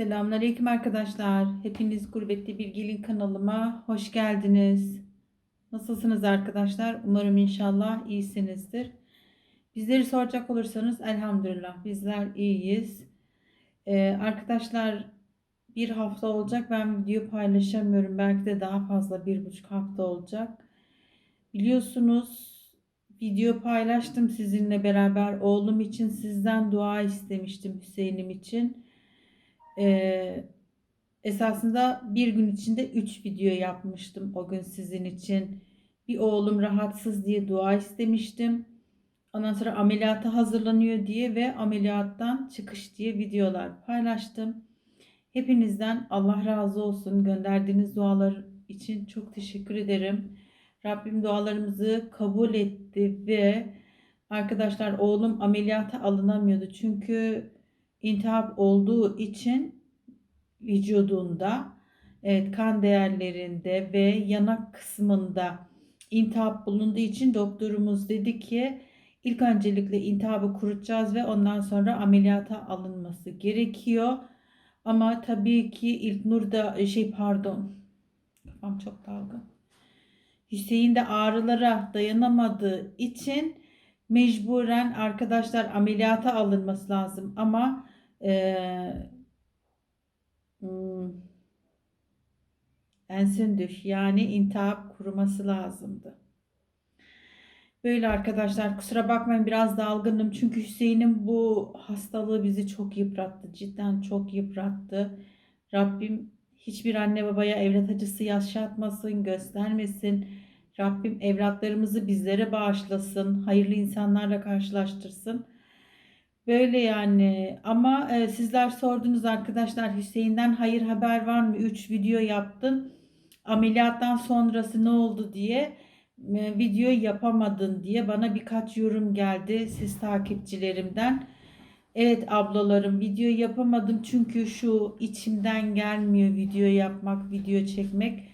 Selamünaleyküm arkadaşlar. Hepiniz Gurbetli Bilgilin kanalıma hoş geldiniz. Nasılsınız arkadaşlar? Umarım inşallah iyisinizdir. Bizleri soracak olursanız elhamdülillah bizler iyiyiz. Ee, arkadaşlar bir hafta olacak ben video paylaşamıyorum. Belki de daha fazla bir buçuk hafta olacak. Biliyorsunuz video paylaştım sizinle beraber. Oğlum için sizden dua istemiştim Hüseyin'im için. Ee, esasında bir gün içinde 3 video yapmıştım o gün sizin için. Bir oğlum rahatsız diye dua istemiştim. Ondan sonra ameliyata hazırlanıyor diye ve ameliyattan çıkış diye videolar paylaştım. Hepinizden Allah razı olsun. Gönderdiğiniz dualar için çok teşekkür ederim. Rabbim dualarımızı kabul etti ve arkadaşlar oğlum ameliyata alınamıyordu. Çünkü intihap olduğu için vücudunda evet, kan değerlerinde ve yanak kısmında intihap bulunduğu için doktorumuz dedi ki ilk öncelikle intihabı kurutacağız ve ondan sonra ameliyata alınması gerekiyor. Ama tabii ki İlknur da şey pardon kafam çok dalgın. Hüseyin de ağrılara dayanamadığı için mecburen arkadaşlar ameliyata alınması lazım ama eee hmm, ensündüş yani intihap kuruması lazımdı. Böyle arkadaşlar kusura bakmayın biraz dalgınım çünkü Hüseyin'in bu hastalığı bizi çok yıprattı. Cidden çok yıprattı. Rabbim hiçbir anne babaya evlat acısı yaşatmasın, göstermesin. Rabbim evlatlarımızı bizlere bağışlasın, hayırlı insanlarla karşılaştırsın. Böyle yani ama e, sizler sordunuz arkadaşlar Hüseyin'den hayır haber var mı? 3 video yaptın. Ameliyattan sonrası ne oldu diye e, video yapamadın diye bana birkaç yorum geldi siz takipçilerimden. Evet ablalarım video yapamadım çünkü şu içimden gelmiyor video yapmak, video çekmek.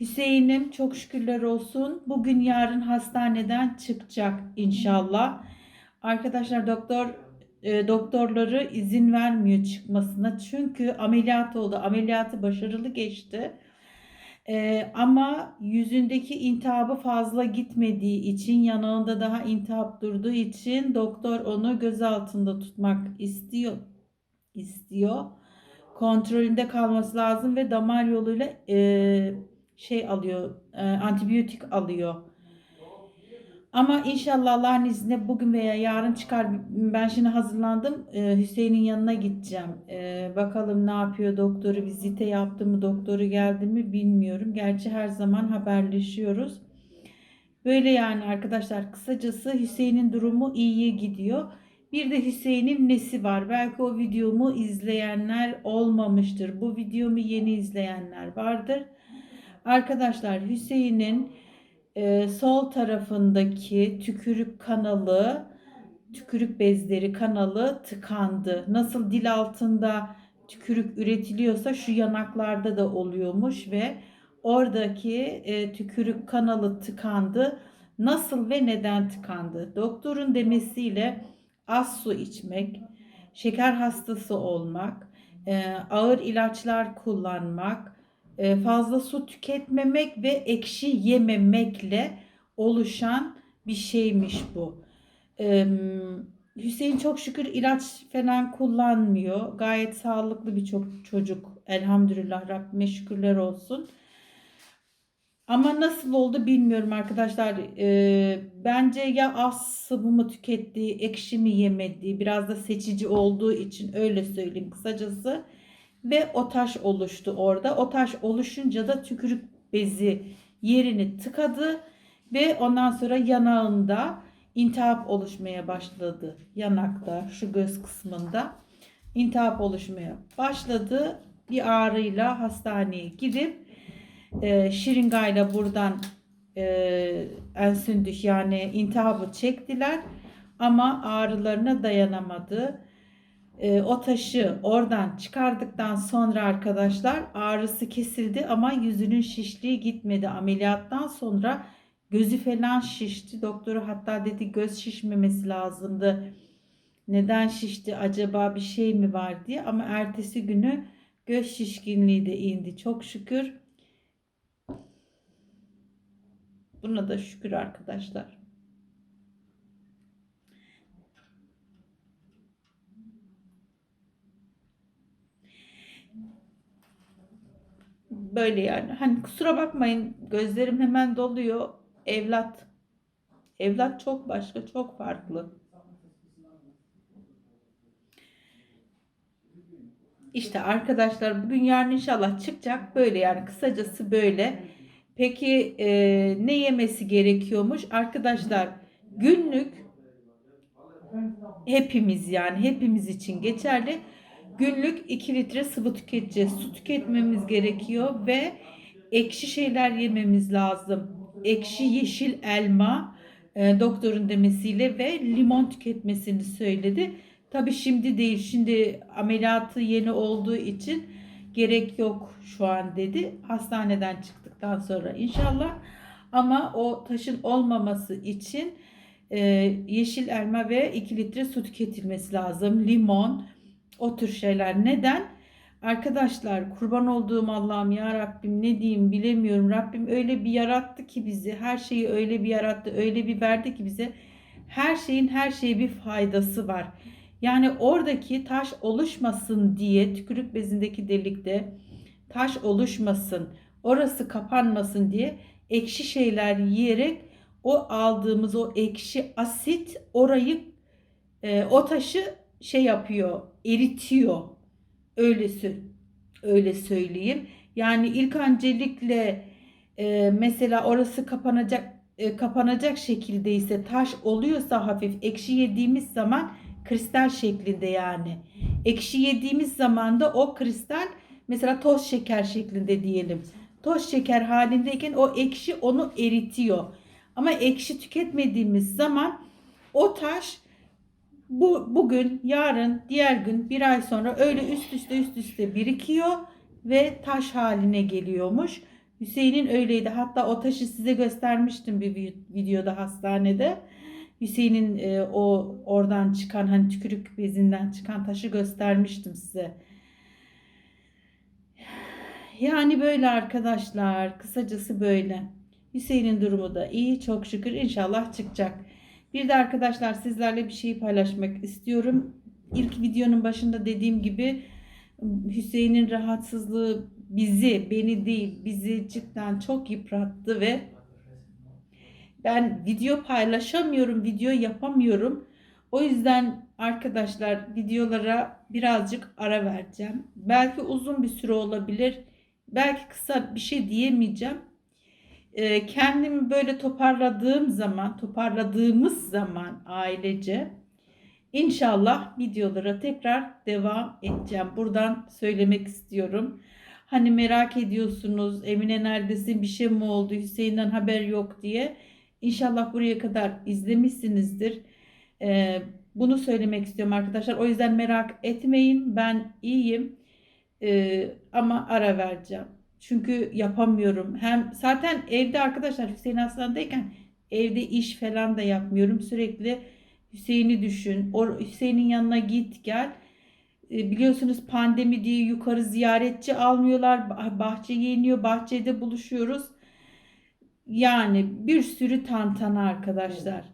Hüseyin'im çok şükürler olsun. Bugün yarın hastaneden çıkacak inşallah. Arkadaşlar doktor e, doktorları izin vermiyor çıkmasına. Çünkü ameliyat oldu. Ameliyatı başarılı geçti. E, ama yüzündeki intihabı fazla gitmediği için yanağında daha intihap durduğu için doktor onu göz altında tutmak istiyor. istiyor. Kontrolünde kalması lazım ve damar yoluyla e, şey alıyor, e, antibiyotik alıyor. Ama inşallah Allah'ın izniyle bugün veya yarın çıkar. Ben şimdi hazırlandım. Ee, Hüseyin'in yanına gideceğim. Ee, bakalım ne yapıyor doktoru vizite yaptı mı doktoru geldi mi bilmiyorum. Gerçi her zaman haberleşiyoruz. Böyle yani arkadaşlar kısacası Hüseyin'in durumu iyiye gidiyor. Bir de Hüseyin'in nesi var? Belki o videomu izleyenler olmamıştır. Bu videomu yeni izleyenler vardır. Arkadaşlar Hüseyin'in e, sol tarafındaki tükürük kanalı, tükürük bezleri kanalı tıkandı. Nasıl dil altında tükürük üretiliyorsa şu yanaklarda da oluyormuş ve oradaki e, tükürük kanalı tıkandı. Nasıl ve neden tıkandı? Doktorun demesiyle az su içmek, şeker hastası olmak, e, ağır ilaçlar kullanmak, fazla su tüketmemek ve ekşi yememekle oluşan bir şeymiş bu. Hüseyin çok şükür ilaç falan kullanmıyor. Gayet sağlıklı bir çok çocuk. Elhamdülillah Rabbime şükürler olsun. Ama nasıl oldu bilmiyorum arkadaşlar. E, bence ya az sıvı mı tükettiği, ekşi mi yemediği, biraz da seçici olduğu için öyle söyleyeyim kısacası ve o taş oluştu orada. O taş oluşunca da tükürük bezi yerini tıkadı ve ondan sonra yanağında intihap oluşmaya başladı. Yanakta, şu göz kısmında intihap oluşmaya başladı. Bir ağrıyla hastaneye gidip e, şiringayla buradan e, ensündüş yani intihabı çektiler ama ağrılarına dayanamadı e, o taşı oradan çıkardıktan sonra arkadaşlar ağrısı kesildi ama yüzünün şişliği gitmedi. Ameliyattan sonra gözü falan şişti. Doktoru hatta dedi göz şişmemesi lazımdı. Neden şişti acaba bir şey mi var diye ama ertesi günü Göz şişkinliği de indi çok şükür. Buna da şükür arkadaşlar. Böyle yani. Hani kusura bakmayın gözlerim hemen doluyor. Evlat. Evlat çok başka, çok farklı. İşte arkadaşlar bugün yarın inşallah çıkacak. Böyle yani kısacası böyle. Peki e, ne yemesi gerekiyormuş? Arkadaşlar günlük hepimiz yani hepimiz için geçerli. Günlük 2 litre sıvı tüketeceğiz. Su tüketmemiz gerekiyor ve ekşi şeyler yememiz lazım. Ekşi yeşil elma e, doktorun demesiyle ve limon tüketmesini söyledi. Tabii şimdi değil. Şimdi ameliyatı yeni olduğu için gerek yok şu an dedi. Hastaneden çıktıktan sonra inşallah. Ama o taşın olmaması için e, yeşil elma ve 2 litre su tüketilmesi lazım. Limon, o tür şeyler. Neden? Arkadaşlar kurban olduğum Allah'ım ya Rabbim ne diyeyim bilemiyorum. Rabbim öyle bir yarattı ki bizi. Her şeyi öyle bir yarattı, öyle bir verdi ki bize. Her şeyin her şeye bir faydası var. Yani oradaki taş oluşmasın diye tükürük bezindeki delikte taş oluşmasın, orası kapanmasın diye ekşi şeyler yiyerek o aldığımız o ekşi asit orayı e, o taşı şey yapıyor, eritiyor. Öyle öyle söyleyeyim. Yani ilk öncelikle e, mesela orası kapanacak e, kapanacak şekilde ise taş oluyorsa hafif ekşi yediğimiz zaman kristal şeklinde yani. Ekşi yediğimiz zaman da o kristal mesela toz şeker şeklinde diyelim. Toz şeker halindeyken o ekşi onu eritiyor. Ama ekşi tüketmediğimiz zaman o taş bu bugün, yarın, diğer gün, bir ay sonra öyle üst üste üst üste birikiyor ve taş haline geliyormuş. Hüseyin'in öyleydi. Hatta o taşı size göstermiştim bir videoda hastanede. Hüseyin'in e, o oradan çıkan hani tükürük bezinden çıkan taşı göstermiştim size. Yani böyle arkadaşlar. Kısacası böyle. Hüseyin'in durumu da iyi. Çok şükür inşallah çıkacak. Bir de arkadaşlar sizlerle bir şey paylaşmak istiyorum. İlk videonun başında dediğim gibi Hüseyin'in rahatsızlığı bizi, beni değil, bizi cidden çok yıprattı ve ben video paylaşamıyorum, video yapamıyorum. O yüzden arkadaşlar videolara birazcık ara vereceğim. Belki uzun bir süre olabilir. Belki kısa bir şey diyemeyeceğim. Ee, kendimi böyle toparladığım zaman, toparladığımız zaman ailece inşallah videolara tekrar devam edeceğim. Buradan söylemek istiyorum. Hani merak ediyorsunuz Emine neredesin bir şey mi oldu Hüseyin'den haber yok diye. İnşallah buraya kadar izlemişsinizdir. Ee, bunu söylemek istiyorum arkadaşlar. O yüzden merak etmeyin. Ben iyiyim. Ee, ama ara vereceğim. Çünkü yapamıyorum. Hem zaten evde arkadaşlar Hüseyin hastanedeyken evde iş falan da yapmıyorum. Sürekli Hüseyin'i düşün. O Hüseyin'in yanına git gel. Ee, biliyorsunuz pandemi diye yukarı ziyaretçi almıyorlar. Bahçeye iniyor. Bahçede buluşuyoruz. Yani bir sürü tantana arkadaşlar.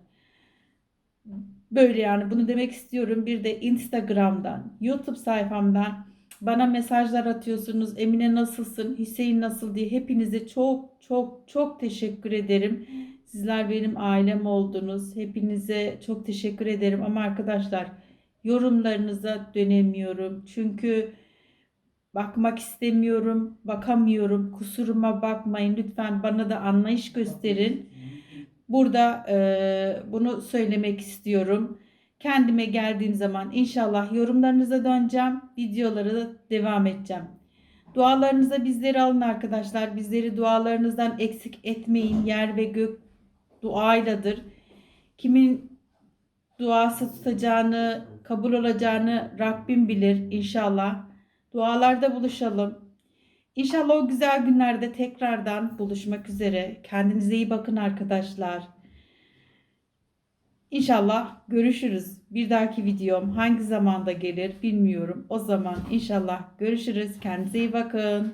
Böyle yani bunu demek istiyorum. Bir de Instagram'dan, YouTube sayfamdan bana mesajlar atıyorsunuz. Emine nasılsın? Hüseyin nasıl diye. Hepinize çok çok çok teşekkür ederim. Sizler benim ailem oldunuz. Hepinize çok teşekkür ederim. Ama arkadaşlar yorumlarınıza dönemiyorum. Çünkü bakmak istemiyorum, bakamıyorum. Kusuruma bakmayın. Lütfen bana da anlayış gösterin. Burada e, bunu söylemek istiyorum. Kendime geldiğim zaman inşallah yorumlarınıza döneceğim. Videolara da devam edeceğim. Dualarınıza bizleri alın arkadaşlar. Bizleri dualarınızdan eksik etmeyin. Yer ve gök duayladır. Kimin duası tutacağını, kabul olacağını Rabbim bilir inşallah. Dualarda buluşalım. İnşallah o güzel günlerde tekrardan buluşmak üzere. Kendinize iyi bakın arkadaşlar. İnşallah görüşürüz. Bir dahaki videom hangi zamanda gelir bilmiyorum. O zaman inşallah görüşürüz. Kendinize iyi bakın.